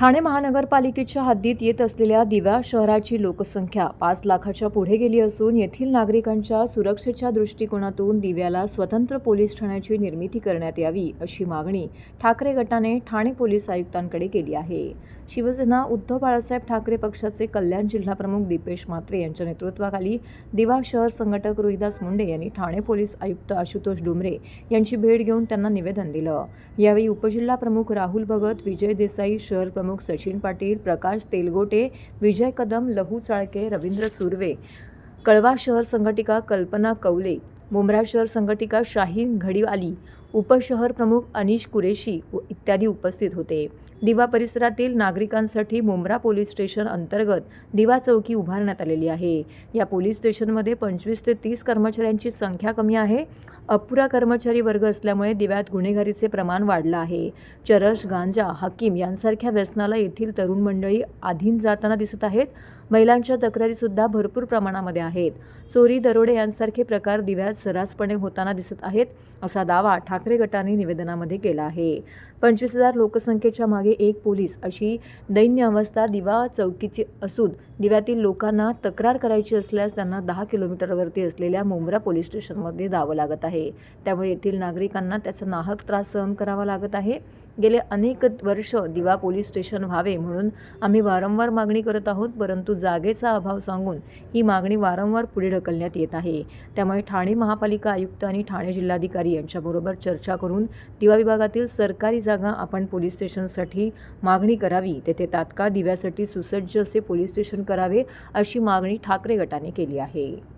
ठाणे महानगरपालिकेच्या हद्दीत येत असलेल्या दिव्या शहराची लोकसंख्या पाच लाखाच्या पुढे गेली असून येथील नागरिकांच्या सुरक्षेच्या दृष्टिकोनातून दिव्याला स्वतंत्र पोलीस ठाण्याची निर्मिती करण्यात यावी अशी मागणी ठाकरे गटाने ठाणे पोलीस आयुक्तांकडे केली आहे. शिवसेना उद्धव बाळासाहेब ठाकरे पक्षाचे कल्याण जिल्हाप्रमुख दीपेश म्हात्रे यांच्या नेतृत्वाखाली दिवा शहर संघटक रोहिदास मुंडे यांनी ठाणे पोलीस आयुक्त आशुतोष डुमरे यांची भेट घेऊन त्यांना निवेदन दिलं. यावेळी उपजिल्हा प्रमुख राहुल भगत विजय देसाई शहर प्रमुख सचिन पाटील प्रकाश तेलगोटे विजय कदम लहू चाळके रवींद्र सुर्वे कळवा शहर संघटिका कल्पना कवले मुंब्रा शहर संघटिका शाहीन घडीवाली उपशहर प्रमुख अनिश कुरेशी व इत्यादी उपस्थित होते. दिवा परिसरातील नागरिकांसाठी मुंब्रा पोलीस स्टेशन अंतर्गत दिवा चौकी उभारण्यात आलेली आहे. या पोलीस स्टेशनमध्ये पंचवीस ते तीस कर्मचाऱ्यांची संख्या कमी आहे. अपुरा कर्मचारी वर्ग असल्यामुळे दिव्यात गुन्हेगारीचे प्रमाण वाढलं आहे. चरस गांजा हकीम यांसारख्या व्यसनाला येथील तरुण मंडळी आधीन जाताना दिसत आहेत. महिलांच्या तक्रारीसुद्धा भरपूर प्रमाणामध्ये आहेत. चोरी दरोडे यांसारखे प्रकार दिव्यात सर्रासपणे होताना दिसत आहेत असा दावा ठाकरे गटाने निवेदनामध्ये केला आहे. पंचवीस हजार लोकसंख्येच्या मागे एक पोलीस अशी दैन्य अवस्था दिवा चौकीची असून दिव्यातील लोकांना तक्रार करायची असल्यास त्यांना दहा किलोमीटरवरती असलेल्या मुंब्रा पोलीस स्टेशनमध्ये जावं लागत आहे. त्यामुळे येथील नागरिकांना त्याचा नाहक त्रास सहन करावा लागत आहे. गेले अनेक वर्ष दिवा पोलीस स्टेशन व्हावे म्हणून आम्ही वारंवार मागणी करत आहोत परंतु जागेचा अभाव सांगून ही मागणी वारंवार पुढे ढकलण्यात येत आहे. त्यामुळे ठाणे महापालिका आयुक्त आणि ठाणे जिल्हाधिकारी यांच्याबरोबर चर्चा करून दिवा विभागातील सरकारी जागा आपण पोलीस स्टेशनसाठी मागणी करावी तेथे तात्काळ दिव्यासाठी सुसज्ज असे पोलीस स्टेशन करावे अशी मागणी ठाकरे गटाने केली आहे.